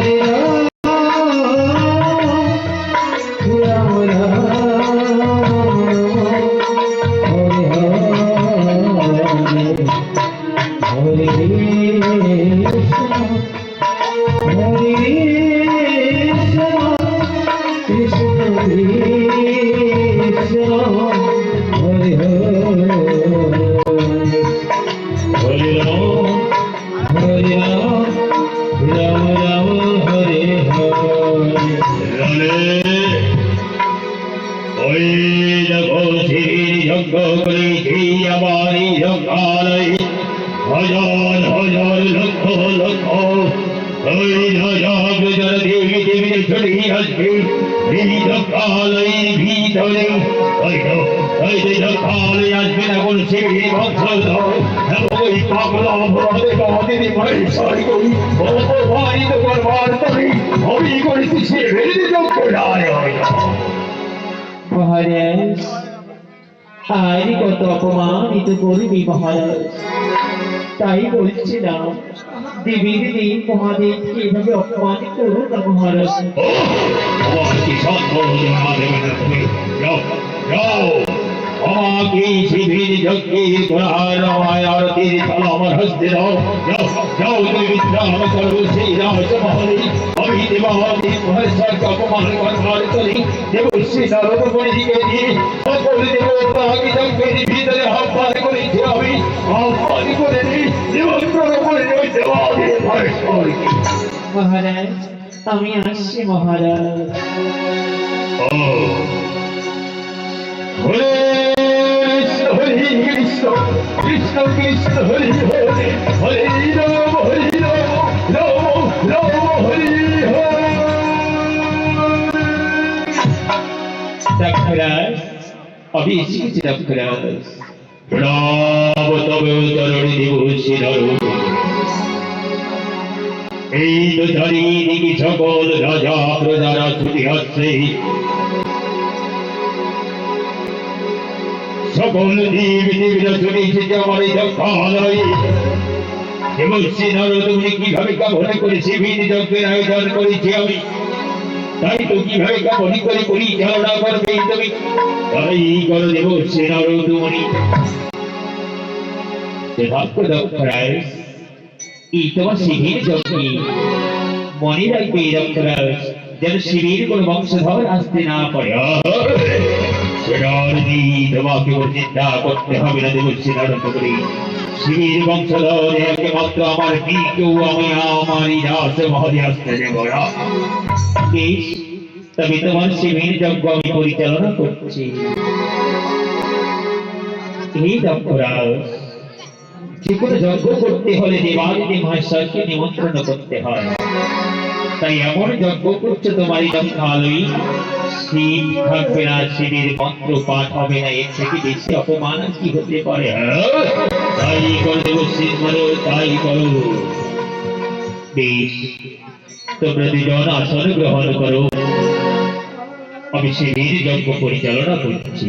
হরে এই যজ্ঞালয়ের ভিতরে ওই তো, ওই যে যজ্ঞালয় আসবে না কোন শিবির বংশধর ওই পাগলা অপরাধে কাদের পরিচয় করি অপমানিত করবার পরে আমি করেছি শিবির যজ্ঞ রায় মহারাজ আইনি কত অপমানিত মহারাজ। তাই বলছিলাম দেবী দিদি মহাদেবকে এভাবে অপমান করো না মহারাজ আমাকে সম্পূর্ণ দেবে না তুমি যাও যাও আমাকে শিবির যজ্ঞে করার আমায় আরতির থালা আমার হস্তে দাও যাও যাও তুমি বিশ্রাম করো সেই রাজমহলে আমি দেবাদি মহেশ্বরকে অপমান করবার করি দেবশ্রী নারদ মণিকে দিয়ে সকল দেবতাকে যজ্ঞের ভিতরে আহ্বান করেছি আমি আহ্বান করে দিই দেবত্র করে মহেশ্বরকে মহারাজ আমি আসছি মহারাজ হরে কৃষ্ণ কৃষ্ণ কৃষ্ণ হরে হরে হরে রাম হরে রাম রাম রাম হরে হরে এসেছি দক্ষরাজ প্রণাম তবে উত্তরণে দেব শিরর এই তো চারিদিকে সকল রাজা প্রজারা ছুটি আসছে সকল দেব দেবীরা ছুটি এসেছে আমার তুমি কীভাবে কামনা করেছি যজ্ঞের আয়োজন করেছি আমি? তাই তো কীভাবে কামনা করে পরিচালনা করবে তুমি? তাই করো নারদ মণি ভাগ্য দক্ষরাজ এই তোমার শিবির যজ্ঞে মনে রাখবে দক্ষরাজ যেন শিবির কোন বংশধর আসতে না পারে তোমাকে চিন্তা করতে হবে না দেবশ্রী নারদ করি শিবির বংশধর একমাত্র আমার কি কেউ আমি আমারই রাস মহলে আসতে দেব না তবে তোমার শিবির যজ্ঞ আমি পরিচালনা করছি এই দক্ষরাজ কোনো যজ্ঞ করতে হলে দেবাদিদেব মহেশ্বরকে নিমন্ত্রণ করতে হয়। তাই এমন যজ্ঞ করছে তোমার যজ্ঞালয়ী শিব থাকবে না, শিবের মন্ত্র পাঠ হবে না, এর থেকে বেশি অপমান কি হতে পারে? তাই করো দেবশ্রী নারদ তাই করো। বেশ, তোমরা দুজন আসন গ্রহণ করো। আমি শিবির যজ্ঞ পরিচালনা করছি।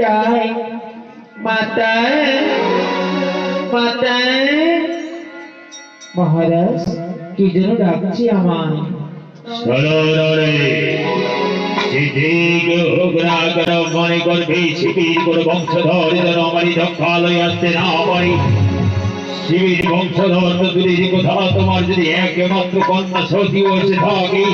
গেছে আমি যাই মাতা মাতা মহারাজ, কি যেন ডাকছি কেন মনে করবি শিবির কোন বংশধর যেন আমারই যক্ষালয় আসতে না পারি। শিবির বংশধর তো কথা তোমার যদি একমাত্র কন্যা সতী এসে থাকে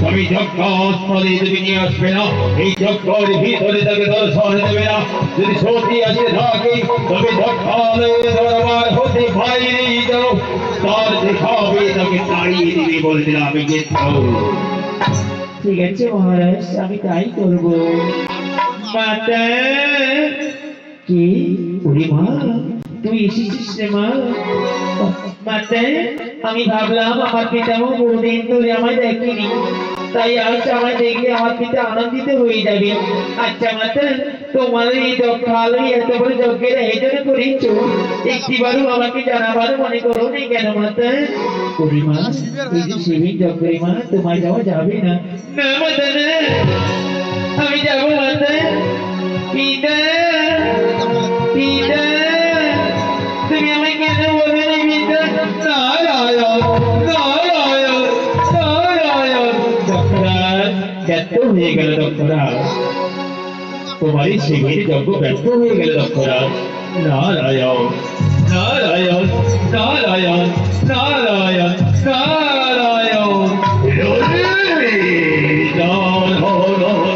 তুমি যজ্ঞস্থলে তুমি নিয়ে আসবে না এই যজ্ঞের ভিতরে তাকে দর্শন দেবে না। যদি সতী আসে থাকে তবে যজ্ঞালয়ের দরবার হতে বাইরে যাও তার দেখাবে তাকে তাড়িয়ে দিবে বলে দিলাম কিন্তু ঠিক আছে মহারাজ আমি তাই করব। মাতা কি? ওরে মা? তুই এসেছিস রে মা? মাতা আমি ভাবলাম আমার পিতামহ বহুদিন ধরে আমায় দেখেনি। তাই আজ আমায় দেখলে আমার পিতা আনন্দিত হয়ে যাবে। আচ্ছা মাতা তোমার এই ভালো এত বড় যজ্ঞের আয়োজন করেছ? একটিবারও আমাকে জানাবার মনে করো নি কেন মাতা ওরে মা, এই যে তোমায় যাওয়া যাবে না। না মাতা আমি যাব মাতা পিতা হয়ে গেল দক্ষরাজ তোমারই শিবির যজ্ঞ ব্যর্থ হয়ে গেল দক্ষরাজ নারায়ণ নারায়ণ নারায়ণ নারায়ণ নারায়ণ। বারবার অপমান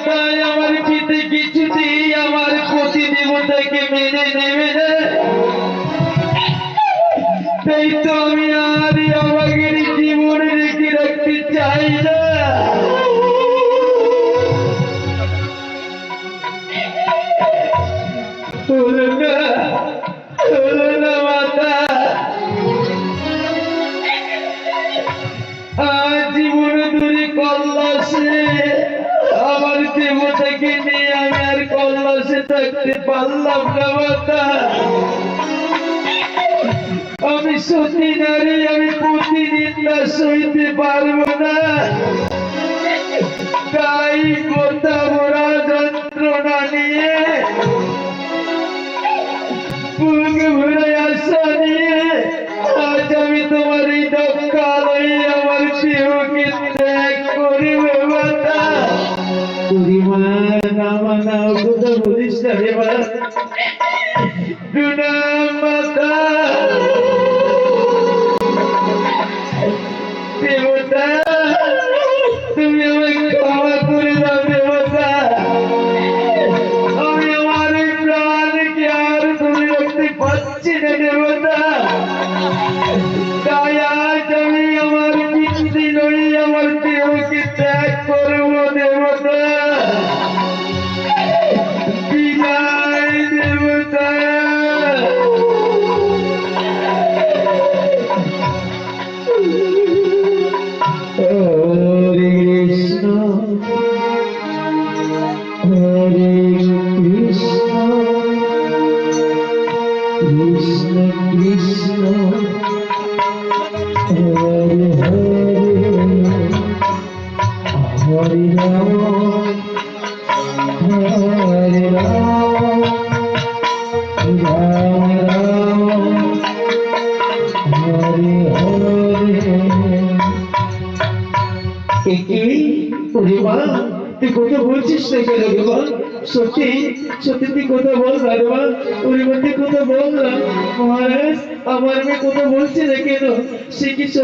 মাতা আমার পিতে কিছুতেই আমার প্রতি দেবতাকে মেনে নেবে না। তাই তো আমি পারলাম না মাতা আমি সত্যি নারী আমি প্রতিদিন না সইতে পারব না।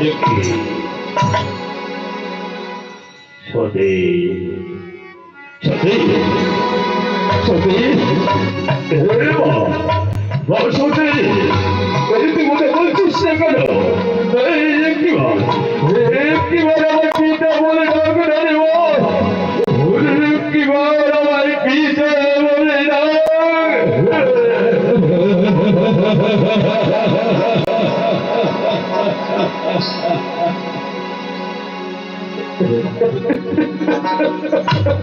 ওরো সদী তুমি চলে যাও আমার দক্ষালয় হতে যাও যাও তুমি দূর যাও দেখি সদে সদে সদে এ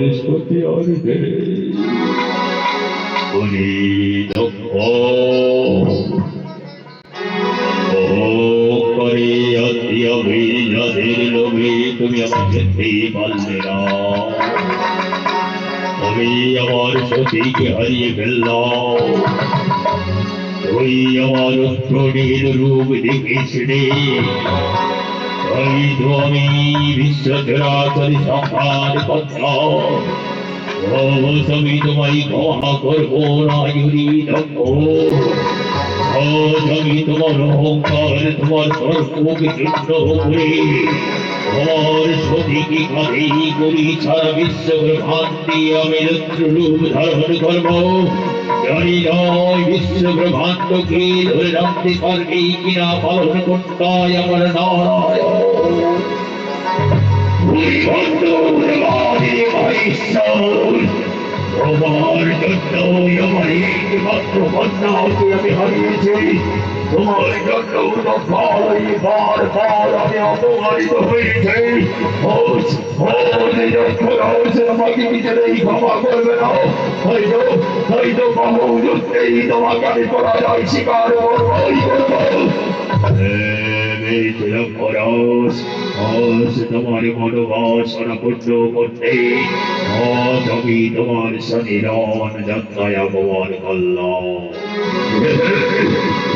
আমার আর নেই। উনি দক্ষ করে অতি অভিজাদের লোভে তুমি আমাকে যেতেই পারলে না আমি আমার সতীকে হারিয়ে ফেললাম ওই আমার উত্তরের রূপ দেখেছিলে তাই তো আমি বিশ্ব সংহার করলাম অবশ্য তোমায় ক্ষমা করব না ইউরি তোমার অহংকার তোমার সর্বকে চিহ্ন করে সারা বিশ্ব ব্রহ্মাণ্ডে আমি রূপ ধারণ করব বিশ্ব ধরে রাখতে পারবে কিনা পালন করতায় আমার নারায়ণ। আমার জন্য আমার একমাত্র বন্যা আমি হারিয়েছি। তোমার জন্য দফাই বার বার আমি অপমানিত হয়েছি হোস তোমার মনোবাসনা পূর্ণ করতে আমি তোমার যাত্রায় অপমান করলাম তুমি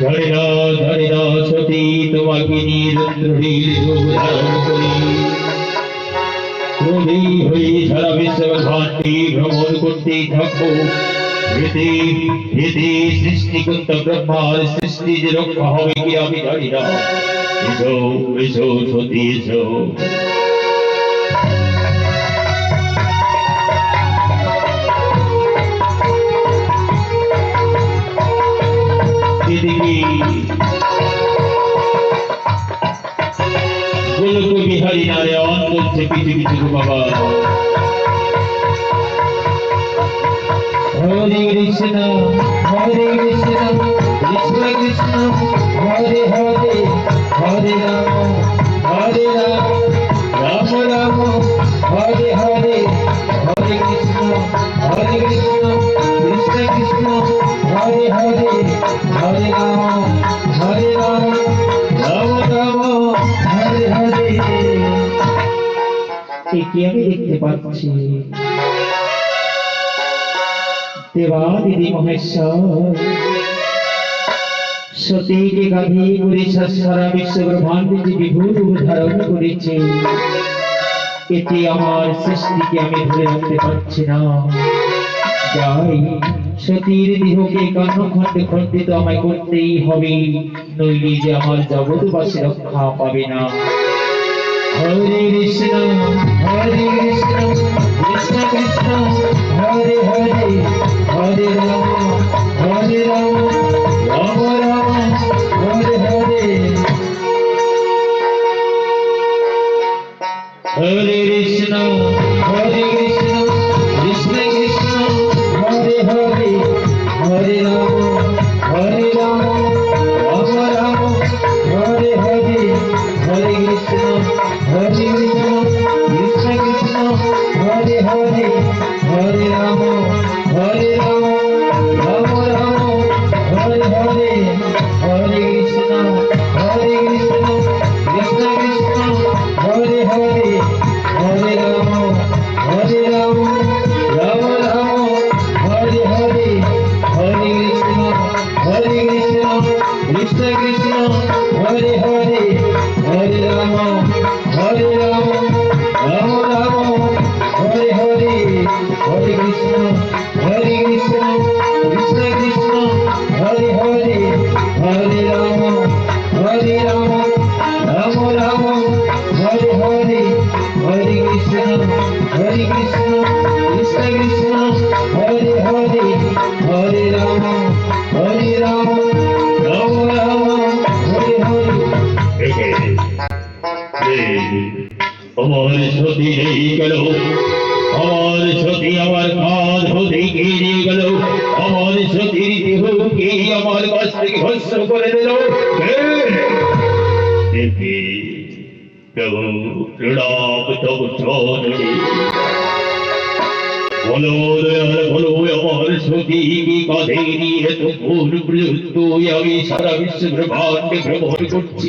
জানি না জানি না সতী তোমাকে নিরন্দ্রীর রূপ ধারণ করি ক্রোধী হয়ে সারা বিশ্ব ব্রহ্মাণ্ডে ভ্রমণ করতে থাকো এতে এতে সৃষ্টিকর্ত ব্রহ্মার সৃষ্টি যে রক্ষা হবে কি আমি জানি না এসো এসো সতী এসো এদিকে গোলক বিহারী নারায়ণ, বলছে কিছু কিছু বাবা। হরে কৃষ্ণ হরে কৃষ্ণ কৃষ্ণ কৃষ্ণ, হরে হরে হরে রাম। পাচ্ছি দেবাদিদি মহেশ্বর সতীকে গাধি করে সারা বিশ্ব ব্রহ্মাণ্ডে যে বিভূর ধারণ করেছে এতে আমার সৃষ্টিকে আমি ধরে রাখতে পারছি না যাই সতীর দেহকে কর্ণ খণ্ডিত আমায় করতেই হবে নইলে যে আমার জগৎবাসী রক্ষা পাবে না হরে কৃষ্ণ হরে কৃষ্ণ আমার সতীর দেহকে আমার কাছ থেকে ভস্ম করে দিল। আমি সারা বিশ্ব ব্রহ্মাণ্ডে ভ্রমণ করছি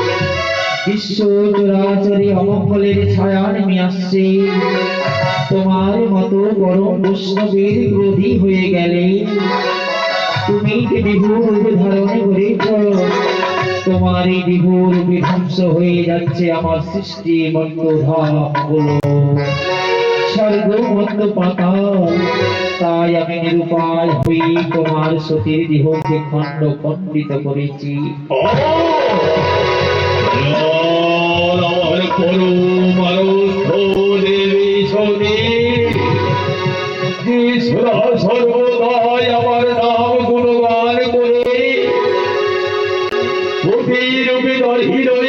বিশ্ব চরাচরে অমঙ্গলের ছায়া নেমে আসছে। তোমার মতো গরম বৈষ্ণবের ক্রোধী হয়ে গেলে। তুমি ধারণ করেছ তোমার এই বিভুর বিধ্বংস হয়ে যাচ্ছে আমার সৃষ্টি মন্ত্রধামগুলো স্বর্গ মধ্য পাতা, তাই আমি নিরুপায় হয়ে তোমার সতীর দেহকে খণ্ড খণ্ডিত করেছি। করু মারু দেবী সতী সর্বদাই আমার নাম গুণগান করে। রূপে হৃদয়ে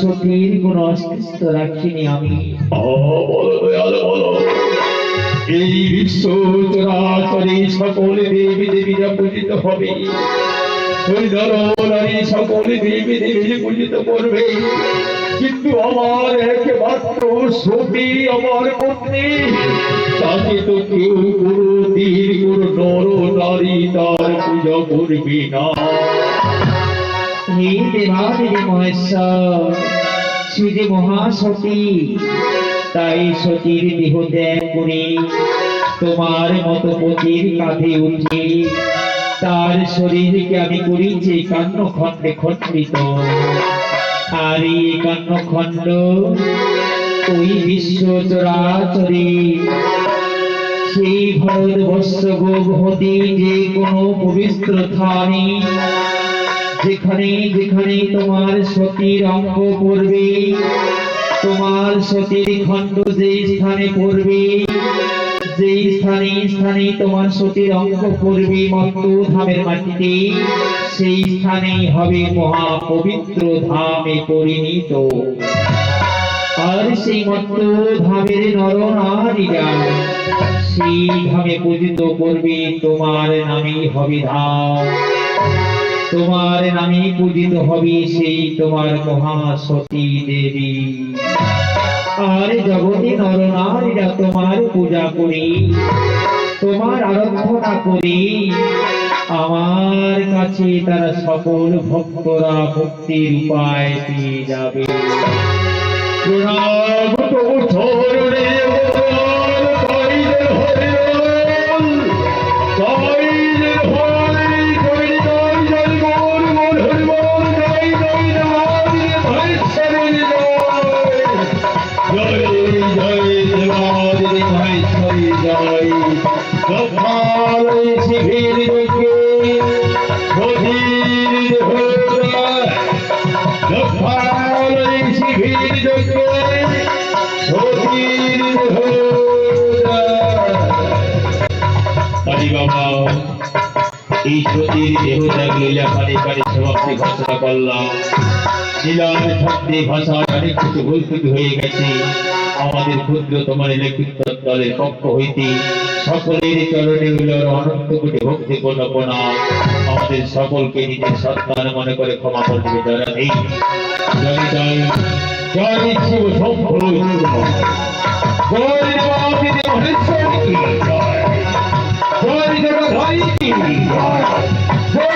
সতীর কোন অস্তিত্ব রাখিনি আমি। এই বিশ্ব চরাচরে সকল দেবী দেবীরা পূজিত হবে। সকল দেবী দেবী পূজিত করবে। কিন্তু আমার একমাত্র সতী, আমার পত্নী, তাকে তো কেউ দিন কোনো নর নারী তার পূজা করবে না। হে মহেশ্বর যে মহাসতী। তাই সতীর দেহ ত্যাগ করে তোমার মতো পতির কাঁধে উঠে তার শরীরকে আমি করেছি কান্ন খণ্ডে খণ্ডিত। আর এই কান্ন খণ্ড ওই বিশ্ব চরাচরে সেই ভারতবর্ষ গোভূতি যে কোনো পবিত্র স্থানে যেখানে যেখানে তোমার সতীর অঙ্গ পড়বে, তোমার সতীর খণ্ড যে স্থানে পড়বে যে স্থানে স্থানে তোমার সতীর অঙ্গ পড়বে মত্ত ধামের মাটিতে, সেই স্থানেই হবে মহা পবিত্র ধামে পরিণত। আর সেই মত্ত ধামের নর নারীরা সেই ধামে পূজিত করবে, তোমার নামেই হবে ধাম। তোমার নামে পূজিত হবে সেই তোমার মহাসতী দেবী। আর জগতে নরনারীরা তোমার পূজা করি, তোমার আরাধনা করি, আমার কাছে তারা সকল ভক্তরা ভক্তির উপায় পেয়ে যাবে। প্রণাম আমাদের সকলকে নিজের সন্তান মনে করে ক্ষমা করে দেবে, যারা নেই জয় জয় জয় শিব শম্ভু জগধারী কি জয়